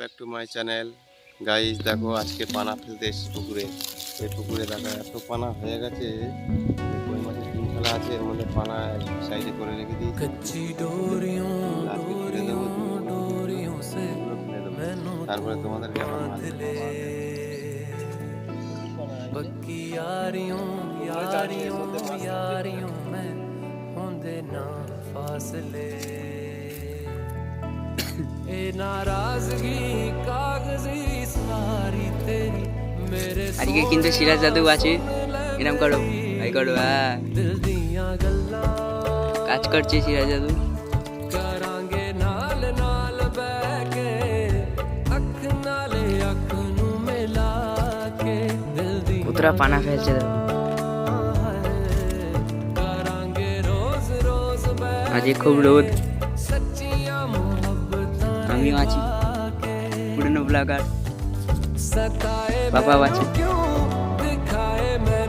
Back to my channel guys দেখো আজকে পানা ফেলতে এসেছি পুকুরে। এই পুকুরে দেখা এত পানা হয়ে গেছে। কই পানা সাইডে করে রেখে তারপরে তোমাদের কেমন ਬੱਕੀ আজকে কিন্তু সিরাজ জাদু আছে এরম করো ভাই করো কাজ করছে সিরাজ জাদু পুতরা পানা ফেলছে আজকে খুব রোদ আমিও আছি। পুরনো ব্লগার বাবা আছে।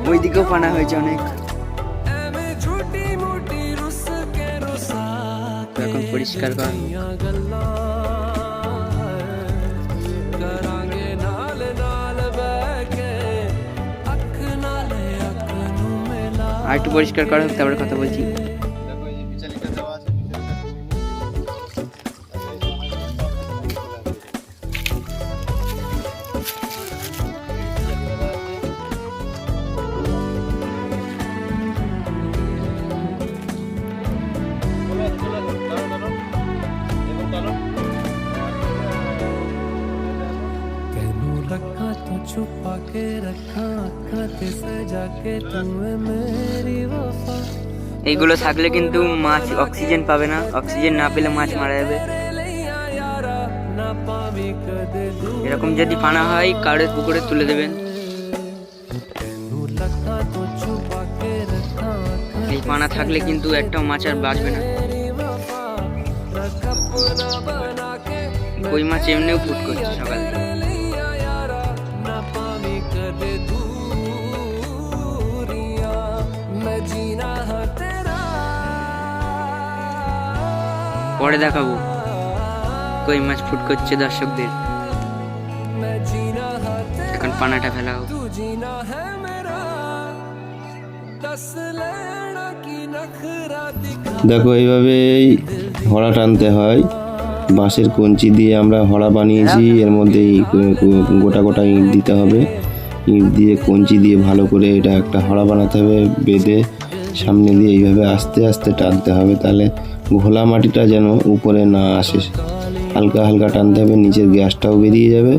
ওইদিকেও পানা হয়েছে অনেক। এখন পরিষ্কার করা আর একটু পরিষ্কার করা হোক, তারপরে কথা বলছি। এইগুলো থাকলে কিন্তু মাছ অক্সিজেন পাবে না, অক্সিজেন না পেলে মাছ মারা যাবে। এরকম যদি পানা হয় কারোর পুকুরে তুলে দেবেন। এই পানা থাকলে কিন্তু একটা মাছ আর বাঁচবে না। কই মাছ এমনিও ফুট করছে সকালে পরে দেখাবো। কই মাছ ফুট করছে দর্শকদের। এখন পানাটা ফেলাও দেখো এইভাবেই হড়া টানতে হয়। বাঁশের কঞ্চি দিয়ে আমরা হড়া বানিয়েছি। এর মধ্যে গোটা গোটা ইঁট দিতে হবে। ইট দিয়ে কঞ্চি দিয়ে ভালো করে এটা একটা হড়া বানাতে হবে বেঁধে। সামনে দিয়ে এইভাবে আস্তে আস্তে টানতে হবে, তাহলে ঘোলা মাটিটা যেন উপরে না আসে। হালকা হালকা টানতে হবে, নিচের গ্যাসটাও বেরিয়ে যাবে,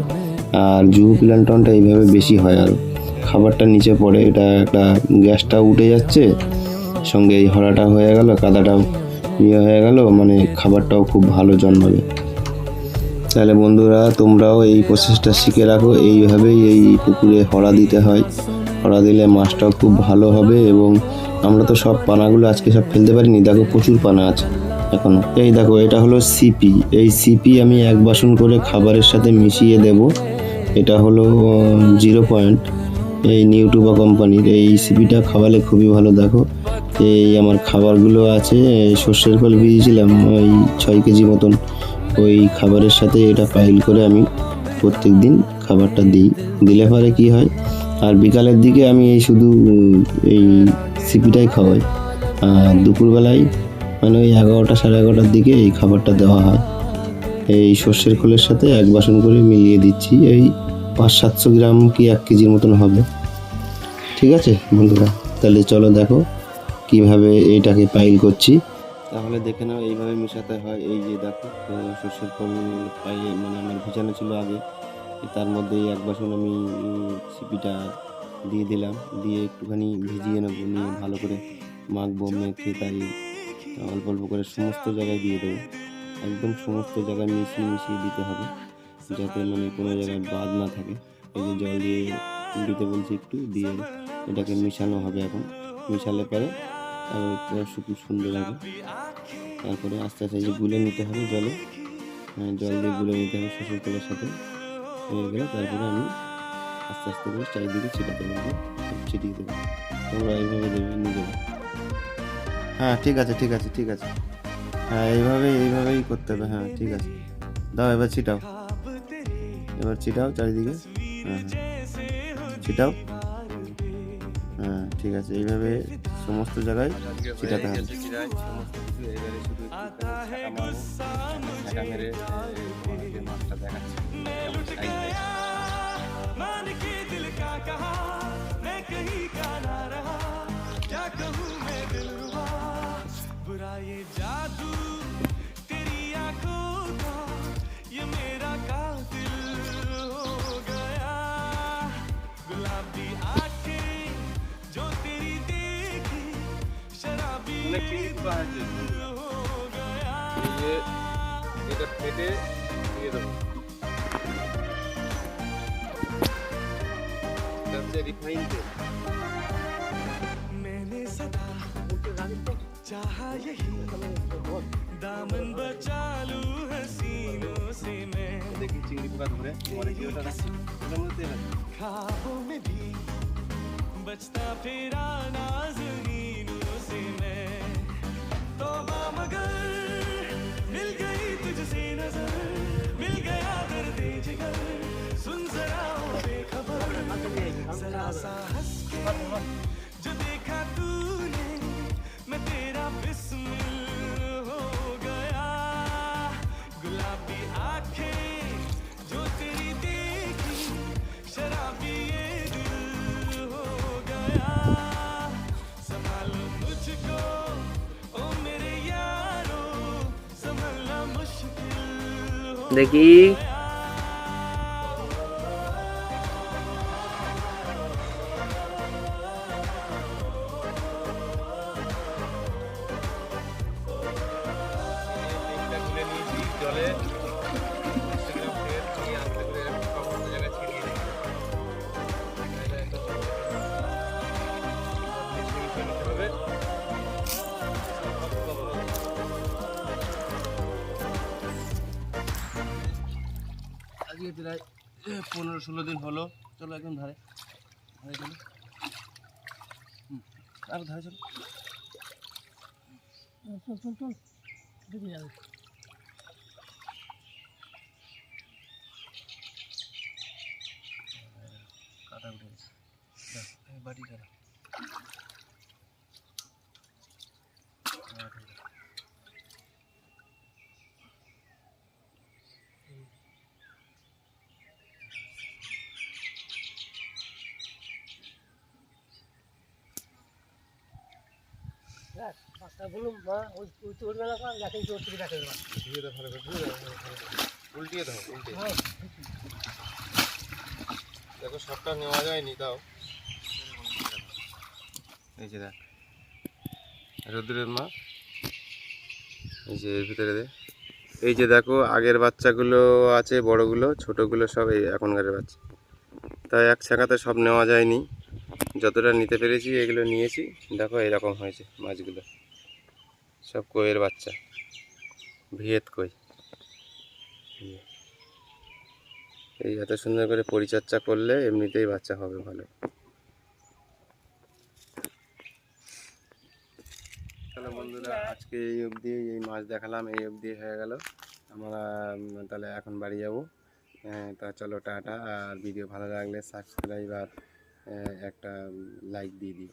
আর জুহু প্ল্যান্টনটা এইভাবে বেশি হয় আরও খাবারটা নিচে পড়ে, এটা একটা গ্যাসটাও উঠে যাচ্ছে, সঙ্গে এই হরাটা হয়ে গেল, কাদাটাও ইয়ে হয়ে গেল মানে খাবারটাও খুব ভালো জন্মাবে। তাহলে বন্ধুরা, তোমরাও এই প্রসেসটা শিখে রাখো, এইভাবেই এই পুকুরে হরা দিতে হয়। হড়া দিলে মাছটাও খুব ভালো হবে এবং আমরা তো সব পানাগুলো আজকে সব ফেলতে পারিনি। দেখো প্রচুর পানা আছে এখনও। এই দেখো, এটা হলো সিপি এই সিপি আমি এক বাসন করে খাবারের সাথে মিশিয়ে দেব। এটা হলো জিরো পয়েন্ট এই নিউটুবা কোম্পানির। এই সিপিটা খাওয়ালে খুবই ভালো, দেখো। এই আমার খাবারগুলো আছে সর্ষের ফল ভিজিয়েছিলাম, ওই ছয় কেজি মতন। ওই খাবারের সাথে এটা পাইল করে আমি প্রত্যেক দিন খাবারটা দিই। দিলে পরে কি হয় আর বিকালের দিকে আমি এই শুধু এই সিপিটাই খাওয়াই। আর দুপুরবেলায় মানে ওই এগারোটা সাড়ে এগারোটার দিকে এই খাবারটা দেওয়া হয়। এই সর্ষের খোলের সাথে এক বাসন করে মিলিয়ে দিচ্ছি। এই পাঁচ সাতশো গ্রাম কি এক কেজির মতন হবে। ঠিক আছে বন্ধুরা, তাহলে চলো দেখো কীভাবে এইটাকে পাইল করছি। তাহলে দেখে নাও এইভাবে মেশাতে হয়। এই যে দেখো সর্ষের ফল পাইলে মানে আমার ভিজানো ছিল আগে। তার মধ্যে এক বাসন আমি সিপিটা দিয়ে দিলাম। দিয়ে একটুখানি ভিজিয়ে নেব নিয়ে ভালো করে মাখবো মেখে তাই অল্প অল্প করে সমস্ত জায়গায় দিয়ে দেবো। একদম সমস্ত জায়গায় মিশিয়ে মিশিয়ে দিতে হবে যাতে মানে কোনো জায়গায় বাদ না থাকে। এই যে জল দিয়ে দিতে বলছি একটু দিয়ে এটাকে মিশানো হবে এখন। মিশালে পুরো শুকনো সুন্দর হবে। তারপরে আস্তে আস্তে যে গুলে নিতে হবে জলে। হ্যাঁ, জল দিয়ে গুলে নিতে হবে শ্বশুর তেলের সাথে। হয়ে গেলে তারপরে আমি আস্তে আস্তে করে চারিদিকে ছিটাতে পারব ছিটিয়ে দেবো তোমরা এইভাবে দেবে নিজেরা। হ্যাঁ ঠিক আছে ঠিক আছে ঠিক আছে। হ্যাঁ এইভাবে এইভাবেই করতে হবে হ্যাঁ ঠিক আছে। দাও এবার ছিটাও। এবার ছিটাও চারিদিকে। হ্যাঁ হ্যাঁ। ছিটাও। হ্যাঁ ঠিক আছে এইভাবে সমস্ত জায়গায় ছিটাতে হবে। মাছটা शराबी दिल हो गया এটা ফেটে দিয়ে দেবো এটা হচ্ছে রিফাইন তেল मैंने सदा चाहा यही दामन बचा लूं हसीनों से मैं দেখি চিংড়ি পোকা ধরে পরে কি ওটা না ওটার মধ্যে তেল আছে। ख्वाबों में भी बचता फिरा नाज़नीनों से मैं जो देखा तूने मैं तेरा बिस्मिल हो गया गुलाबी आँखें जो तेरी देखी शराबी ये दिल हो गया संभालो मुझको ओ मेरे यारो संभलना मुश्किल हो হবে। আজকে প্রায় পনেরো ষোলো দিন হলো। চলো একদম ধারে। ধারে চলো। আরও ধারে চলো। কাটা উঠে গেছে দাও, এই বাটিটা দাও। হ্যাঁ, ঠিক আছে। ধুয়ে দাও ভালো করে, ধুয়ে দাও, ভালো করে, ভালো করে। উল্টিয়ে দাও উল্টিয়ে দেখো সবটা নেওয়া যায়নি তাও এই যে মা। এই যে এর ভিতরে দে। এই যে দেখো, আগের বাচ্চাগুলো আছে, বড়গুলো, ছোটোগুলো সব এই এখনকার বাচ্চা। তাই এক ছাকাতে সব নেওয়া যায়নি। যতটা নিতে পেরেছি, এগুলো নিয়েছি। দেখো, এরকম হয়েছে মাছগুলো। সব কইয়ের বাচ্চা। ভিয়েত কই এই এত সুন্দর করে পরিচর্যা করলে এমনিতেই বাচ্চা হবে ভালো। হ্যালো বন্ধুরা, আজকে এই অবধি এই মাছ দেখালাম, এই অবধি হয়ে গেল। আমরা তাহলে এখন বাড়ি যাব। তা চলো, টাটা। আর ভিডিও ভালো লাগলে সাবস্ক্রাইব আর একটা লাইক দিয়ে দিও।